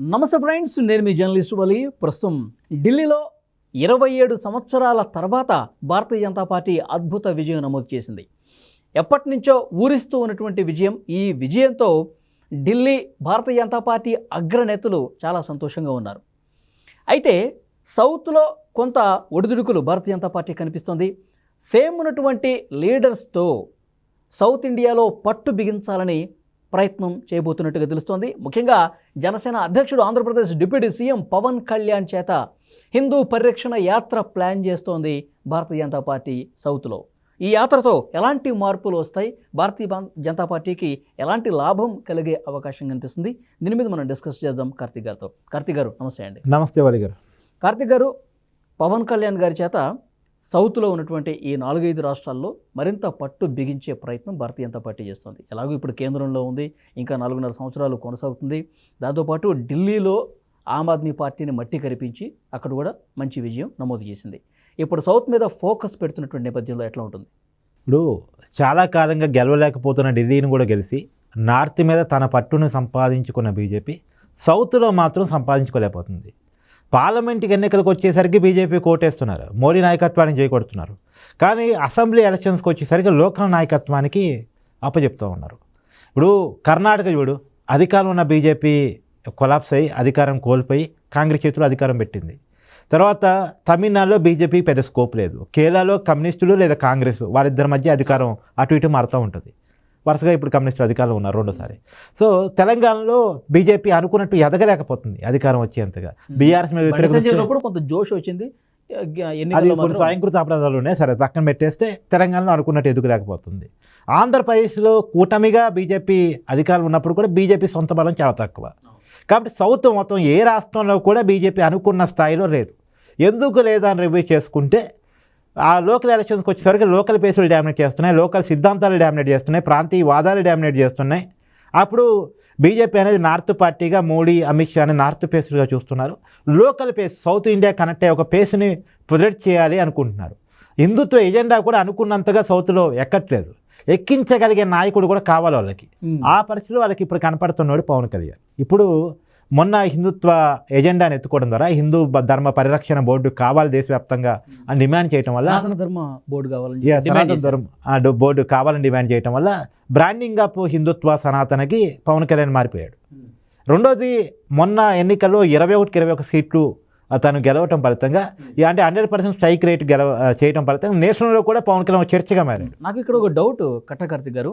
నమస్తే ఫ్రెండ్స్ నేను మీ జర్నలిస్ట్ వలి. ప్రస్తుతం ఢిల్లీలో ఇరవై ఏడు సంవత్సరాల తర్వాత భారతీయ జనతా పార్టీ అద్భుత విజయం నమోదు చేసింది. ఎప్పటి నుంచో ఊరిస్తూ ఉన్నటువంటి విజయం ఈ విజయంతో ఢిల్లీ భారతీయ జనతా పార్టీ అగ్రనేతలు చాలా సంతోషంగా ఉన్నారు. అయితే సౌత్లో కొంత ఒడిదుడుకులు భారతీయ జనతా పార్టీ కనిపిస్తుంది. ఫేమ్ ఉన్నటువంటి లీడర్స్తో సౌత్ ఇండియాలో పట్టు బిగించాలని ప్రయత్నం చేయబోతున్నట్టుగా తెలుస్తోంది. ముఖ్యంగా జనసేన అధ్యక్షుడు ఆంధ్రప్రదేశ్ డిప్యూటీ సీఎం పవన్ కళ్యాణ్ చేత హిందూ పరిరక్షణ యాత్ర ప్లాన్ చేస్తోంది భారతీయ జనతా పార్టీ సౌత్లో. ఈ యాత్రతో ఎలాంటి మార్పులు వస్తాయి? భారతీయ బా- జనతా పార్టీకి ఎలాంటి లాభం కలిగే అవకాశం కనిపిస్తుంది? దీని మీద మనం డిస్కస్ చేద్దాం కార్తీక్ గారితో. కార్తీక్ గారు నమస్తే అండి. నమస్తే వాలి గారు కార్తిక్ గారు పవన్ కళ్యాణ్ గారి చేత సౌత్లో ఉన్నటువంటి ఈ నాలుగైదు రాష్ట్రాల్లో మరింత పట్టు బిగించే ప్రయత్నం భారతీయ జనతా పార్టీ చేస్తుంది. ఎలాగో ఇప్పుడు కేంద్రంలో ఉంది ఇంకా నాలుగున్నర సంవత్సరాలు కొనసాగుతుంది. దాంతోపాటు ఢిల్లీలో ఆమ్ ఆద్మీ పార్టీని మట్టి కరిపించి అక్కడ కూడా మంచి విజయం నమోదు చేసింది. ఇప్పుడు సౌత్ మీద ఫోకస్ పెడుతున్నటువంటి నేపథ్యంలో ఎట్లా ఉంటుంది? ఇప్పుడు చాలా కాలంగా గెలవలేకపోతున్న ఢిల్లీని కూడా గెలిచి నార్త్ మీద తన పట్టును సంపాదించుకున్న బీజేపీ సౌత్లో మాత్రం సంపాదించుకోలేకపోతుంది. పార్లమెంట్కి ఎన్నికలకు వచ్చేసరికి బీజేపీ కోటేస్తున్నారు. మోడీ నాయకత్వాన్ని చేయకొడుతున్నారు కానీ అసెంబ్లీ ఎలక్షన్స్కి వచ్చేసరికి లోకల్ నాయకత్వానికి అప్పచెప్తూ ఉన్నారు. ఇప్పుడు కర్ణాటక చూడు అధికారం ఉన్న బీజేపీ కొలాప్స్ అయ్యి అధికారం కోల్పోయి కాంగ్రెస్ చేతులు అధికారం పెట్టింది. తర్వాత తమిళనాడులో బీజేపీ పెద్ద స్కోప్ లేదు. కేరళలో కమ్యూనిస్టులు లేదా కాంగ్రెస్ వాళ్ళిద్దరి మధ్య అధికారం అటు ఇటు మారుతూ ఉంటుంది. వరుసగా ఇప్పుడు కమ్యూనిస్టులు అధికారంలో ఉన్నారు రెండోసారి. సో తెలంగాణలో బీజేపీ అనుకున్నట్టు ఎదగలేకపోతుంది అధికారం వచ్చేంతగా. బీఆర్ఎస్ మీద కొంత జోష్ వచ్చింది. అది కొన్ని స్వయంకృత అపరాధాలు ఉన్నాయి. సరే పక్కన పెట్టేస్తే తెలంగాణలో అనుకున్నట్టు ఎదుగులేకపోతుంది. ఆంధ్రప్రదేశ్లో కూటమిగా బీజేపీ అధికారులు ఉన్నప్పుడు కూడా బీజేపీ సొంత బలం చాలా తక్కువ. కాబట్టి సౌత్ మొత్తం ఏ రాష్ట్రంలో కూడా బీజేపీ అనుకున్న స్థాయిలో లేదు. ఎందుకు లేదా అని రివ్యూ చేసుకుంటే ఆ లోకల్ ఎలక్షన్స్కి వచ్చేసరికి లోకల్ పేసులు డామినేట్ చేస్తున్నాయి. లోకల్ సిద్ధాంతాలు డామినేట్ చేస్తున్నాయి. ప్రాంతీయ వాదాలు డామినేట్ చేస్తున్నాయి. అప్పుడు బీజేపీ అనేది నార్త్ పార్టీగా మోడీ అమిత్ షాని నార్త్ పేసులుగా చూస్తున్నారు. Local face south India connect అయ్యే ఒక పేస్ని ప్రొజెక్ట్ చేయాలి అనుకుంటున్నారు. హిందుత్వ ఎజెండా కూడా అనుకున్నంతగా సౌత్లో ఎక్కట్లేదు. ఎక్కించగలిగే నాయకుడు కూడా కావాలి వాళ్ళకి. ఆ పరిస్థితిలో వాళ్ళకి ఇప్పుడు కనపడుతున్నాడు పవన్ కళ్యాణ్. ఇప్పుడు మొన్న హిందుత్వ ఎజెండాని ఎత్తుకోవడం ద్వారా హిందూ ధర్మ పరిరక్షణ బోర్డు కావాలి దేశవ్యాప్తంగా అని డిమాండ్ చేయడం వల్ల సనాతన ధర్మ బోర్డు కావాలని. ధర్మ బోర్డు కావాలని డిమాండ్ చేయడం వల్ల బ్రాండింగ్ అప్ హిందుత్వ సనాతనకి పవన్ కళ్యాణ్ మారిపోయాడు. రెండోది మొన్న ఎన్నికల్లో ఇరవై ఒకటికి ఇరవై ఒక సీట్లు తను గెలవటం ఫలితంగా అంటే హండ్రెడ్ పర్సెంట్ స్ట్రైక్ రేట్ గెలవ ఆ, చేయటం ఫలితంగా నేషనల్లో కూడా పవన్ కళ్యాణ్ చర్చగా మారాడు నాకు ఇక్కడ ఒక డౌట్ కట్టకార్తిక్ గారు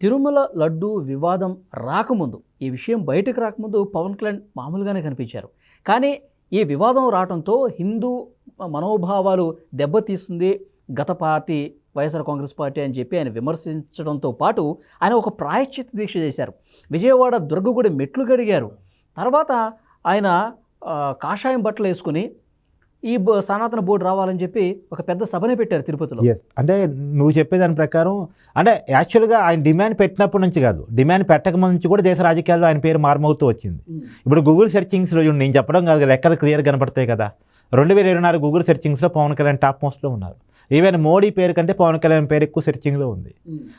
తిరుమల లడ్డు వివాదం రాకముందు ఈ విషయం బయటకు రాకముందు పవన్ కళ్యాణ్ మామూలుగానే కనిపించారు. కానీ ఈ వివాదం రావడంతో హిందూ మనోభావాలు దెబ్బతీస్తుంది. గత పార్టీ వైఎస్ఆర్ కాంగ్రెస్ పార్టీ అని చెప్పి ఆయన విమర్శించడంతో పాటు ఆయన ఒక ప్రాయశ్చిత దీక్ష చేశారు. విజయవాడ దుర్గగుడి మెట్లు గడిగారు తర్వాత ఆయన కాషాయం బట్టలు వేసుకుని ఈ బ- సనాతన బోర్డు రావాలని చెప్పి ఒక పెద్ద సభనే పెట్టారు తిరుపతిలో. అంటే నువ్వు చెప్పేదాని ప్రకారం అంటే యాక్చువల్గా ఆయన డిమాండ్ పెట్టినప్పటి నుంచి కాదు డిమాండ్ పెట్టక ముందు నుంచి కూడా దేశ రాజకీయాల్లో ఆయన పేరు మారుమవుతూ వచ్చింది. ఇప్పుడు గూగుల్ సెర్చింగ్స్లో నేను చెప్పడం కాదు కదా, లెక్కలు క్లియర్ కనపడతాయి కదా. రెండు వేల ఇరవై నాలుగు గూగుల్ సెర్చింగ్స్లో పవన్ కళ్యాణ్ టాప్ మోస్ట్లో ఉన్నారు. ఈవెన్ మోడీ పేరు కంటే పవన్ కళ్యాణ్ పేరు ఎక్కువ సెర్చింగ్లో ఉంది.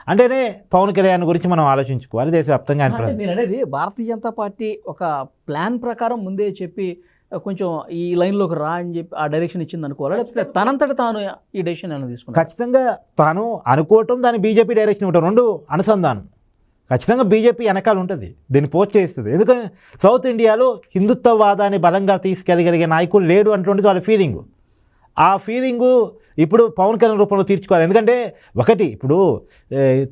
అంటేనే పవన్ కళ్యాణ్ గురించి మనం ఆలోచించుకోవాలి దేశవ్యాప్తంగా నేను అనేది భారతీయ జనతా పార్టీ ఒక ప్లాన్ ప్రకారం ముందే చెప్పి కొంచెం ఈ లైన్లోకి రా అని చెప్పి ఆ డైరెక్షన్ ఇచ్చింది అనుకోవాలి? లేకపోతే తనంతట తాను ఈ డెసిషన్ ఏమైనా తీసుకున్నాడు? ఖచ్చితంగా తాను అనుకోవటం దాని బీజేపీ డైరెక్షన్ ఇవ్వటం రెండు అనుసంధానం. ఖచ్చితంగా బీజేపీ వెనకాల ఉంటుంది దీన్ని పోస్ట్ చేస్తుంది. ఎందుకంటే సౌత్ ఇండియాలో హిందుత్వవాదాన్ని బలంగా తీసుకెళ్ళగలిగే నాయకులు లేడు అంటుండేది వాళ్ళ ఫీలింగు ఆ ఫీలింగు ఇప్పుడు పవన్ కళ్యాణ్ రూపంలో తీర్చుకోవాలి. ఎందుకంటే ఒకటి ఇప్పుడు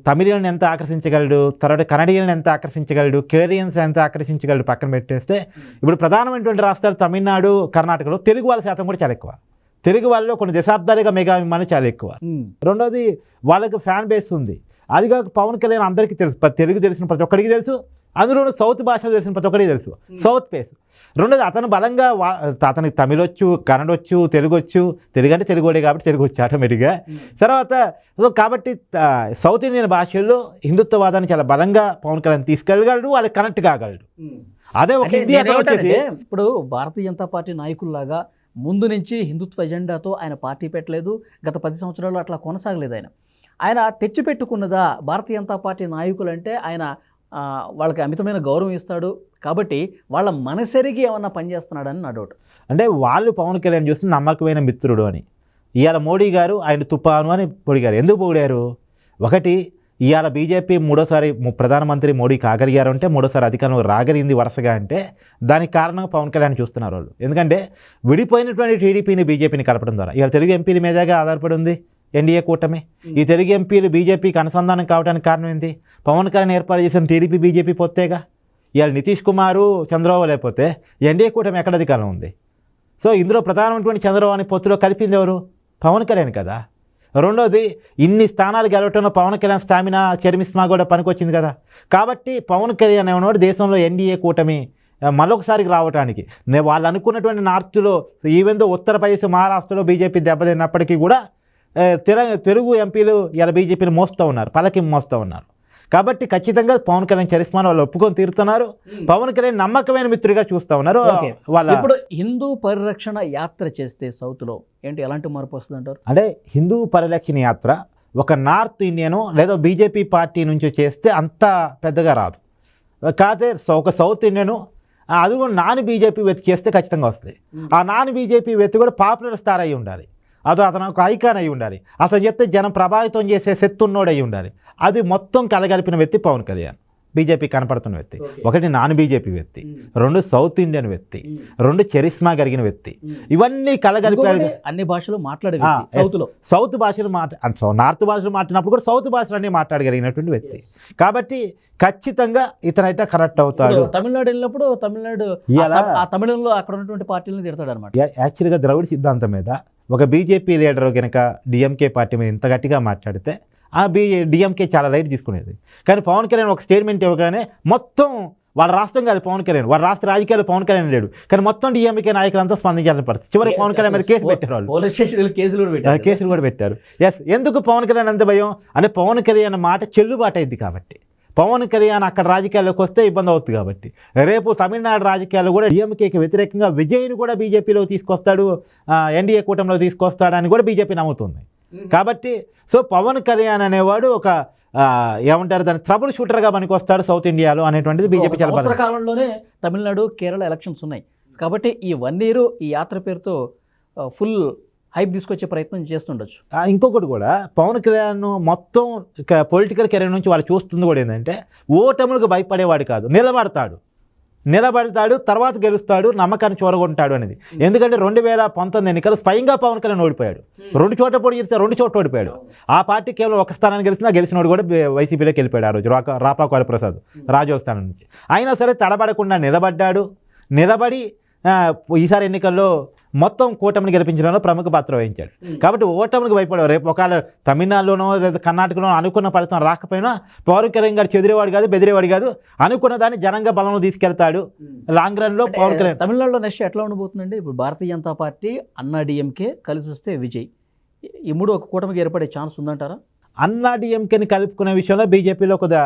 తమిళని ఎంత ఆకర్షించగలడు తర్వాత కన్నడియన్ ఎంత ఆకర్షించగలడు కేరియన్స్ ఎంత ఆకర్షించగలడు పక్కన పెట్టేస్తే ఇప్పుడు ప్రధానమైనటువంటి రాష్ట్రాలు తమిళనాడు కర్ణాటకలో తెలుగు వాళ్ళ శాతం కూడా చాలా ఎక్కువ. తెలుగు వాళ్ళు కొన్ని దశాబ్దాలుగా మెగా అభిమానులు చాలా ఎక్కువ. రెండోది వాళ్ళకి ఫ్యాన్ బేస్ ఉంది. అది కాక పవన్ కళ్యాణ్ అందరికీ తెలుసు తెలుగు తెలిసిన ప్రతి ఒక్కడికి తెలుసు. అందులోనూ సౌత్ భాషలు తెలిసిన ప్రతి ఒక్కడికి తెలుసు. South face. రెండోది అతను బలంగా వా అతనికి తమిళ వచ్చు కన్నడ వచ్చు తెలుగు వచ్చు తెలుగు అంటే తెలుగుడే కాబట్టి తెలుగు వచ్చు ఆటోమేటిక్గా. తర్వాత కాబట్టి సౌత్ ఇండియన్ భాషల్లో హిందుత్వవాదాన్ని చాలా బలంగా పవన్ కళ్యాణ్ తీసుకెళ్ళగలడు వాళ్ళకి కనెక్ట్ కాగలడు. అదే ఒక హిందీ వచ్చేసి ఇప్పుడు భారతీయ జనతా పార్టీ నాయకుల్లాగా ముందు నుంచి హిందుత్వ ఎజెండాతో ఆయన పార్టీ పెట్టలేదు గత పది సంవత్సరాలు అట్లా కొనసాగలేదు ఆయన. ఆయన తెచ్చిపెట్టుకున్నదా భారతీయ జనతా పార్టీ నాయకులు అంటే ఆయన వాళ్ళకి అమితమైన గౌరవం ఇస్తాడు. కాబట్టి వాళ్ళ మనసెరిగి ఏమన్నా పనిచేస్తున్నాడని నా డౌట్ అంటే వాళ్ళు పవన్ కళ్యాణ్ చూస్తే నమ్మకమైన మిత్రుడు అని. ఇవాళ మోడీ గారు ఆయన తుపాను అని పొడిగారు ఎందుకు పొగిడారు? ఒకటి ఇవాళ బీజేపీ మూడోసారి ప్రధానమంత్రి మోడీ కాగలిగారు అంటే మూడోసారి అధికారంలో రాగలిగింది వరుసగా అంటే దానికి కారణం పవన్ కళ్యాణ్ చూస్తున్నారు వాళ్ళు. ఎందుకంటే విడిపోయినటువంటి టీడీపీని బీజేపీని కలపడం ద్వారా. ఇవాళ తెలుగు ఎంపీల మీదగా ఆధారపడి ఉంది. ఎన్డీఏ కూటమి. ఈ తెలుగు ఎంపీలు బీజేపీకి అనుసంధానం కావడానికి కారణం ఏంటి పవన్ కళ్యాణ్ ఏర్పాటు చేసిన టీడీపీ బీజేపీ పొత్తేగా? ఇవాళ నితీష్ కుమారు చంద్రబాబు లేకపోతే ఎన్డీఏ కూటమి ఎక్కడ అధికారం ఉంది? సో ఇందులో ప్రధానమైనటువంటి చంద్రబాబు అనే పొత్తులో కలిపింది ఎవరు? పవన్ కళ్యాణ్ కదా. రెండోది ఇన్ని స్థానాలు గెలవటంలో పవన్ కళ్యాణ్ స్టామినా చర్మిస్మా కూడా పనికొచ్చింది కదా. కాబట్టి పవన్ కళ్యాణ్ అనేవాడు దేశంలో ఎన్డీఏ కూటమి మరొకసారికి రావడానికి వాళ్ళు అనుకున్నటువంటి నార్త్లో ఈవెందో ఉత్తరప్రదేశ్ మహారాష్ట్రలో బీజేపీ దెబ్బతిన్నప్పటికీ కూడా తెలుగు ఎంపీలు ఇలా బీజేపీని మోస్తూ ఉన్నారు పలకి మోస్తూ ఉన్నారు. కాబట్టి ఖచ్చితంగా పవన్ కళ్యాణ్ చరిస్మాను వాళ్ళు ఒప్పుకొని తీరుతున్నారు. పవన్ కళ్యాణ్ నమ్మకమైన మిత్రుడిగా చూస్తూ ఉన్నారు. వాళ్ళ ఇప్పుడు హిందూ పరిరక్షణ యాత్ర చేస్తే సౌత్లో ఏంటి ఎలాంటి మార్పు వస్తుంది అంటారు? అంటే హిందూ పరిరక్షణ యాత్ర ఒక నార్త్ ఇండియను లేదా బీజేపీ పార్టీ నుంచి చేస్తే అంత పెద్దగా రాదు. కాకపోతే ఒక సౌత్ ఇండియను అది కూడా నాన్ బీజేపీ వ్యక్తి చేస్తే ఖచ్చితంగా వస్తుంది ఆ నాన్ బీజేపీ వ్యక్తి కూడా పాపులర్ స్టార్ అయి ఉండాలి. అది అతను ఒక ఐకాన్ అయి ఉండాలి. అతను చెప్తే జనం ప్రభావితం చేసే శక్తి ఉన్నోడు అయి ఉండాలి. అది మొత్తం కలగలిపిన వ్యక్తి పవన్ కళ్యాణ్. బీజేపీ కనపడుతున్న వ్యక్తి. ఒకటి నాన్ బీజేపీ వ్యక్తి. రెండు సౌత్ ఇండియన్ వ్యక్తి. రెండు చరిస్మా కలిగిన వ్యక్తి. ఇవన్నీ కలగలిపాడు అన్ని భాషలు మాట్లాడే సౌత్ భాషలు మాట అంటే సో నార్త్ భాషలు మాట్లాడినప్పుడు కూడా సౌత్ భాషలన్నీ మాట్లాడగలిగినటువంటి వ్యక్తి. కాబట్టి ఖచ్చితంగా ఇతనైతే కరెక్ట్ అవుతాడు. తమిళనాడు వెళ్ళినప్పుడు తమిళనాడు తమిళంలో అక్కడ ఉన్నటువంటి పార్టీలను తిడతాడు అనమాట యాక్చువల్గా ద్రవిడ సిద్ధాంతం మీద ఒక బీజేపీ లీడర్ కనుక డిఎంకే పార్టీ మీద ఇంత గట్టిగా మాట్లాడితే ఆ బీ డిఎంకే చాలా రైట్ తీసుకునేది. కానీ పవన్ కళ్యాణ్ ఒక స్టేట్మెంట్ ఇవ్వగానే మొత్తం వాళ్ళ రాష్ట్రం కాదు పవన్ కళ్యాణ్ వాళ్ళ రాష్ట్ర రాజకీయాలు పవన్ కళ్యాణ్ లేడు. కానీ మొత్తం డిఎంకే నాయకులంతా స్పందించాలని పరిస్థితి. చివరికి పవన్ కళ్యాణ్ మీద కేసు పెట్టారు వాళ్ళు పోలీస్ కేసులు కూడా పెట్టారు. కేసులు కూడా పెట్టారు. ఎస్ ఎందుకు పవన్ కళ్యాణ్ అంత భయం? అంటే పవన్ కళ్యాణ్ మాట చెల్లుబాటు అయింది కాబట్టి. పవన్ కళ్యాణ్ అక్కడ రాజకీయాల్లోకి వస్తే ఇబ్బంది అవుతుంది కాబట్టి. రేపు తమిళనాడు రాజకీయాలు కూడా డిఎంకేకి వ్యతిరేకంగా విజయ్ని కూడా బీజేపీలో తీసుకొస్తాడు ఎన్డీఏ కూటమిలో తీసుకొస్తాడని కూడా బీజేపీ నమ్ముతుంది. కాబట్టి సో పవన్ కళ్యాణ్ అనేవాడు ఒక ఏమంటారు దాన్ని ట్రబుల్ షూటర్గా పనికి వస్తాడు సౌత్ ఇండియాలో అనేటువంటిది బీజేపీ చాలా. కాలంలోనే తమిళనాడు కేరళ ఎలక్షన్స్ ఉన్నాయి. కాబట్టి ఈ వన్ ఇయర్ ఈ యాత్ర పేరుతో ఫుల్ హైప్ తీసుకొచ్చే ప్రయత్నం చేస్తుండొచ్చు. ఇంకొకటి కూడా పవన్ కళ్యాణ్ మొత్తం పొలిటికల్ కెరీర్ నుంచి వాళ్ళు చూస్తుంది కూడా ఏంటంటే ఓటములకు భయపడేవాడు కాదు నిలబడతాడు. నిలబడతాడు తర్వాత గెలుస్తాడు నమ్మకాన్ని చూరగొంటాడు అనేది. ఎందుకంటే రెండు వేల పంతొమ్మిది ఎన్నికలు స్వయంగా పవన్ కళ్యాణ్ ఓడిపోయాడు. రెండు చోట్ల పోటీ చేస్తే రెండు చోట్ల ఓడిపోయాడు. ఆ పార్టీ కేవలం ఒక స్థానాన్ని గెలిచినా గెలిచినోడు కూడా వైసీపీలోకి వెళ్ళిపోయాడు ఆ రోజు రాకా రాపాకు ప్రసాద్ రాజోల స్థానం నుంచి. అయినా సరే తడబడకుండా నిలబడ్డాడు. నిలబడి ఈసారి ఎన్నికల్లో మొత్తం కూటమిని గెలిపించడంలో ప్రముఖ పాత్ర వహించాడు. కాబట్టి ఓటమికి భయపడేవారు. రేపు ఒకవేళ తమిళనాడులోనో లేదా కర్ణాటకలోనో అనుకున్న ఫలితం రాకపోయినా పవన్ కళ్యాణ్ గారు చెదిరేవాడు కాదు బెదిరేవాడు కాదు. అనుకున్న దాన్ని జనంగా బలంలో తీసుకెళ్తాడు. లాంగ్ రన్లో పవన్ కళ్యాణ్ తమిళనాడులో నెక్స్ట్ ఎట్లా ఉండబోతుందండి ఇప్పుడు భారతీయ జనతా పార్టీ అన్నా డిఎంకే కలిసి వస్తే విజయ్. ఈ మూడు ఒక కూటమికి ఏర్పడే ఛాన్స్ ఉందంటారా? అన్నా డిఎంకేని కలుపుకునే విషయంలో బీజేపీలో కొద్దిగా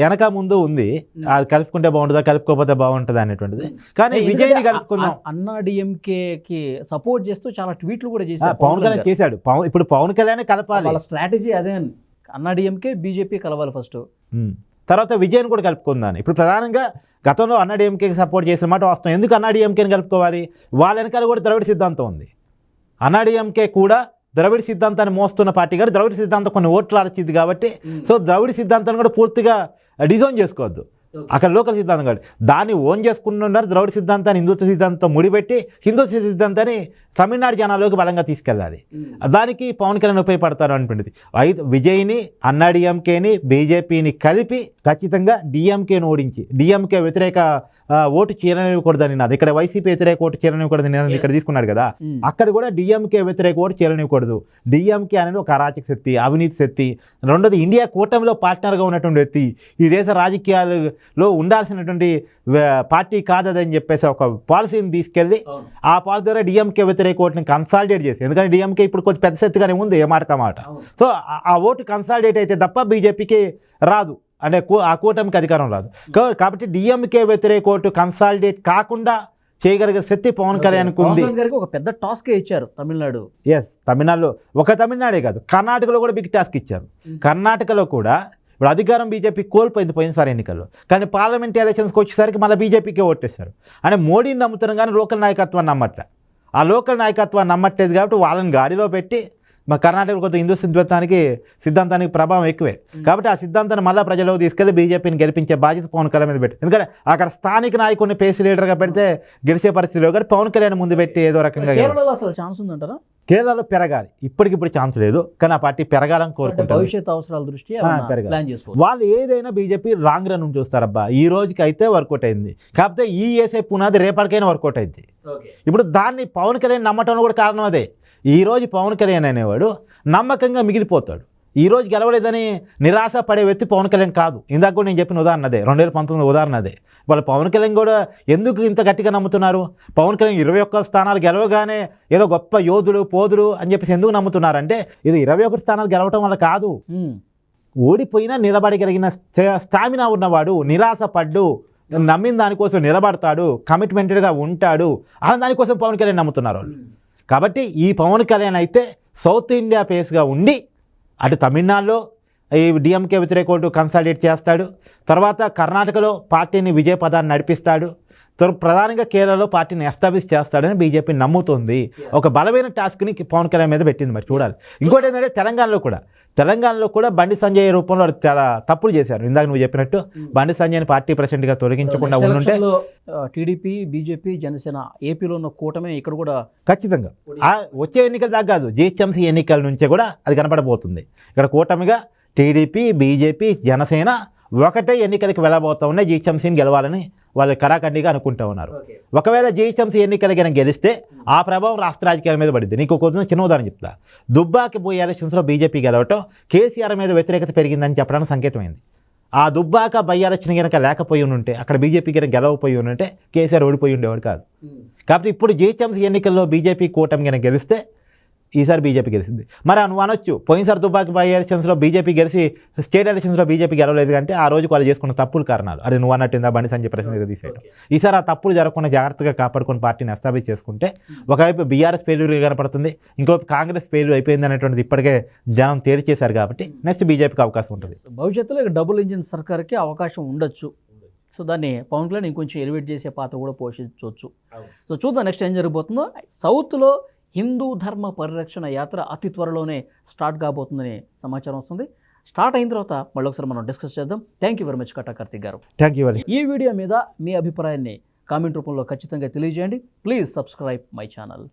వెనక ముందు ఉంది. అది కలుపుకుంటే బాగుంటుందా కలుపుకోకపోతే బాగుంటుందా అనేటువంటిది. కానీ విజయ్ని కలుపుకుందాం. అన్నా డిఎంకేకి సపోర్ట్ చేస్తూ చాలా ట్వీట్లు కూడా చేశారు పవన్ కళ్యాణ్ చేశాడు. పవన్ ఇప్పుడు పవన్ కళ్యాణ్ కలపాలి. వాళ్ళ స్ట్రాటజీ అదే అని అన్నా డిఎంకే బీజేపీ కలవాలి ఫస్ట్. తర్వాత విజయన్ కూడా కలుపుకుందాం. ఇప్పుడు ప్రధానంగా గతంలో అన్నాడీఎంకేకి సపోర్ట్ చేసిన మాట వస్తాం ఎందుకు అన్నాడీఎంకేని కలుపుకోవాలి? వాళ్ళ వెనకాల కూడా ద్రవిడ సిద్ధాంతం ఉంది. అన్నాడీఎంకే కూడా ద్రవిడ సిద్ధాంతాన్ని మోస్తున్న పార్టీ గారు ద్రవిడ సిద్ధాంతం కొన్ని ఓట్లు ఆడచిద్ది కాబట్టి సో ద్రవిడ సిద్ధాంతాన్ని కూడా పూర్తిగా డిజైన్ చేసుకోవద్దు. అక్కడ లోకల్ సిద్ధాంతం కాదు దాన్ని ఓన్ చేసుకుంటున్నారు ద్రవిడ సిద్ధాంతాన్ని హిందుత్వ సిద్ధాంతంతో ముడిపెట్టి హిందుత్వ సిద్ధాంతాన్ని తమిళనాడు జనాల్లోకి బలంగా తీసుకెళ్ళాలి. దానికి పవన్ కళ్యాణ్ ఉపయోగపడతారు అనుకుంటుంది అయితే విజయ్ని అన్నా డిఎంకేని బీజేపీని కలిపి ఖచ్చితంగా డిఎంకేని ఓడించి డిఎంకే వ్యతిరేక ఓటు చీరనివ్వకూడదని నాది ఇక్కడ వైసీపీ వ్యతిరేక ఓటు చీరనివ్వకూడదని నేను ఇక్కడ తీసుకున్నాడు కదా. అక్కడ కూడా డిఎంకే వ్యతిరేక ఓటు చీరనివ్వకూడదు. డిఎంకే అనేది ఒక అరాచక శక్తి అవినీతి శక్తి. రెండోది ఇండియా కూటమిలో పార్ట్నర్గా ఉన్నటువంటి వ్యక్తి. ఈ దేశ రాజకీయాలలో ఉండాల్సినటువంటి పార్టీ కాదని చెప్పేసి ఒక పాలసీని తీసుకెళ్ళి ఆ పాలసీ ద్వారా డిఎంకే వ్యతిరేక ఓటుని కన్సాలిడేట్ చేసి ఎందుకంటే డిఎంకే ఇప్పుడు కొంచెం పెద్ద శక్తిగానే ఉంది ఏ మాట మాట. సో ఆ- ఓటు కన్సాలిడేట్ అయితే తప్ప బీజేపీకి రాదు అంటే ఆ కూటమికి అధికారం రాదు. కాబట్టి డిఎంకే వ్యతిరేక ఓటు కన్సాలిడేట్ కాకుండా చేయగలిగే శక్తి పవన్ కళ్యాణ్కి ఉంది. ఒక పెద్ద టాస్క్ ఇచ్చారు తమిళనాడు? ఎస్ తమిళనాడులో ఒక తమిళనాడే కాదు కర్ణాటకలో కూడా బిగ్ టాస్క్ ఇచ్చారు. కర్ణాటకలో కూడా ఇప్పుడు అధికారం బీజేపీ కోల్పోయింది పోయినసారి ఎన్నికల్లో. కానీ పార్లమెంట్ ఎలక్షన్స్కి వచ్చేసరికి మళ్ళీ బీజేపీకే ఓటేస్తారు అంటే మోడీని నమ్ముతున్నారు కానీ లోకల్ నాయకత్వాన్ని నమ్మట్లే. ఆ లోకల్ నాయకత్వాన్ని నమ్మట్లేదు కాబట్టి వాళ్ళని గాడిలో పెట్టి మా కర్ణాటకలో కొంత హిందూ సిద్ధాంతానికి సిద్ధాంతానికి ప్రభావం ఎక్కువే. కాబట్టి ఆ సిద్ధాంతాన్ని మళ్ళీ ప్రజలకు తీసుకెళ్ళి బీజేపీని గెలిపించే బాధ్యత పవన్ కళ్యాణ్ మీద పెట్టి. ఎందుకంటే అక్కడ స్థానిక నాయకుడిని పేసి లీడర్గా పెడితే గెలిచే పరిస్థితి లేవు కానీ పవన్ కళ్యాణ్ ముందు పెట్టి ఏదో రకంగా అసలు ఛాన్స్ ఉందంటారా? కేరళలో పెరగాలి. ఇప్పటికిప్పుడు ఛాన్స్ లేదు. కానీ ఆ పార్టీ పెరగాలని కోరుకుంటారు భవిష్యత్ అవసరాల దృష్ట్యా పెరగాలి. చేసుకోవచ్చు? వాళ్ళు ఏదైనా బీజేపీ రాంగ్ రన్ చూస్తారబ్బా. ఈ రోజుకి అయితే వర్కౌట్ అయింది. కాకపోతే ఈ వేసే పునాది రేపటికైనా వర్కౌట్ అయింది. ఇప్పుడు దాన్ని పవన్ కళ్యాణ్ నమ్మటంలో కూడా కారణం అదే. ఈ రోజు పవన్ కళ్యాణ్ అనేవాడు నమ్మకంగా మిగిలిపోతాడు. ఈ రోజు గెలవలేదని నిరాశ పడే వ్యక్తి పవన్ కళ్యాణ్ కాదు. ఇందాక కూడా నేను చెప్పిన ఉదాహరణ అదే. రెండు వేల పంతొమ్మిది ఉదాహరణ అదే. వాళ్ళు పవన్ కళ్యాణ్ కూడా ఎందుకు ఇంత గట్టిగా నమ్ముతున్నారు? పవన్ కళ్యాణ్ ఇరవై ఒక్క స్థానాలు గెలవగానే ఏదో గొప్ప యోధుడు పోదుడు అని చెప్పేసి ఎందుకు నమ్ముతున్నారంటే ఇది ఇరవై ఒకటి స్థానాలు గెలవటం వల్ల కాదు. ఓడిపోయినా నిలబడగలిగిన స్ట- స్టామినా ఉన్నవాడు నిరాశ పడ్డు నమ్మిన దానికోసం నిలబడతాడు కమిట్మెంటెడ్గా ఉంటాడు అన్న దానికోసం పవన్ కళ్యాణ్ నమ్ముతున్నారు వాళ్ళు. కాబట్టి ఈ పవన్ కళ్యాణ్ అయితే సౌత్ ఇండియా పేస్గా ఉండి అటు తమిళనాడులో ఈ డిఎంకే వ్యతిరేక ఓటు కన్సాలిడేట్ చేస్తాడు. తర్వాత కర్ణాటకలో పార్టీని విజయ పదాన్ని నడిపిస్తాడు. తర్వాత ప్రధానంగా కేరళలో పార్టీని ఎస్టాబ్లిష్ చేస్తాడని బీజేపీ నమ్ముతుంది. ఒక బలమైన టాస్క్ని పవన్ కళ్యాణ్ మీద పెట్టింది మరి చూడాలి. ఇంకోటి ఏంటంటే తెలంగాణలో కూడా తెలంగాణలో కూడా బండి సంజయ్ రూపంలో చాలా తప్పులు చేశారు. ఇందాక నువ్వు చెప్పినట్టు బండి సంజయ్ని పార్టీ ప్రెసిడెంట్గా తొలగించకుండా ఉండుంటే టీడీపీ బీజేపీ జనసేన ఏపీలో ఉన్న కూటమే ఇక్కడ కూడా ఖచ్చితంగా. వచ్చే ఎన్నికల దాకా కాదు జిహెచ్ఎంసీ ఎన్నికల నుంచే కూడా అది కనపడబోతుంది. ఇక్కడ కూటమిగా టీడీపీ బీజేపీ జనసేన ఒకటే ఎన్నికలకి వెళ్ళబోతా ఉన్నాయి జిహెచ్ఎంసీని గెలవాలని వాళ్ళు కరాఖండిగా అనుకుంటూ ఉన్నారు. ఒకవేళ జిహెచ్ఎంసీ ఎన్నికలు కనుక గెలిస్తే ఆ ప్రభావం రాష్ట్ర రాజకీయాల మీద పడింది. నీకు కొంచెం చిన్న ఉదాహరణ చెప్తా. దుబ్బాకి పోయే ఎలక్షన్స్లో బీజేపీ గెలవటం కేసీఆర్ మీద వ్యతిరేకత పెరిగిందని చెప్పడానికి సంకేతమైంది. ఆ దుబ్బాక బై ఎలక్షన్ కనుక లేకపోయి ఉంటే అక్కడ బీజేపీ కనుక గెలవపోయి ఉంటే కేసీఆర్ ఓడిపోయి ఉండేవాడు కాదు. కాబట్టి ఇప్పుడు జిహెచ్ఎంసీ ఎన్నికల్లో బీజేపీ కూటమి కనుక గెలిస్తే ఈసారి బీజేపీ గెలిచింది. మరి నువ్వు అనొచ్చు పోయినసారి దుబ్బాకి బై ఎలక్షన్స్లో బీజేపీ గెలిచి స్టేట్ ఎలక్షన్స్లో బీజేపీ గెలవలేదు అంటే ఆ రోజు వాళ్ళు చేసుకున్న తప్పుల కారణాలు. అది నువ్వు అన్నట్టుందా బండి సంజయ్ ప్రశ్న తీసేయడం ఈసారి ఆ తప్పులు జరగకుండా జాగ్రత్తగా కాపాడుకొని పార్టీని ఎస్టాబ్లిష్ చేసుకుంటే ఒకవైపు బీఆర్ఎస్ ఫెయిల్యూర్ కనపడుతుంది ఇంకోవైపు కాంగ్రెస్ ఫెయిల్యూర్ అయిపోయింది అనేటువంటిది ఇప్పటికే జనం తేల్చేశారు కాబట్టి నెక్స్ట్ బీజేపీకి అవకాశం ఉంటుంది. భవిష్యత్తులో డబుల్ ఇంజిన్ సర్కార్కి అవకాశం ఉండొచ్చు. సో దాన్ని పవన్ కళ్యాణ్ ఇంకొంచెం ఎలివేట్ చేసే పాత్ర కూడా పోషించవచ్చు సో చూద్దాం నెక్స్ట్ ఏం జరగబోతుందో. సౌత్లో హిందూ ధర్మ పరిరక్షణ యాత్ర అతి త్వరలోనే స్టార్ట్ కాబోతుందని సమాచారం వస్తుంది. స్టార్ట్ అయిన తర్వాత మళ్ళీ ఒకసారి మనం డిస్కస్ చేద్దాం. Thank you very much Katta Karthik garu. Thank you very ఈ వీడియో మీద మీ అభిప్రాయాన్ని కామెంట్ రూపంలో ఖచ్చితంగా తెలియజేయండి. Please subscribe my channel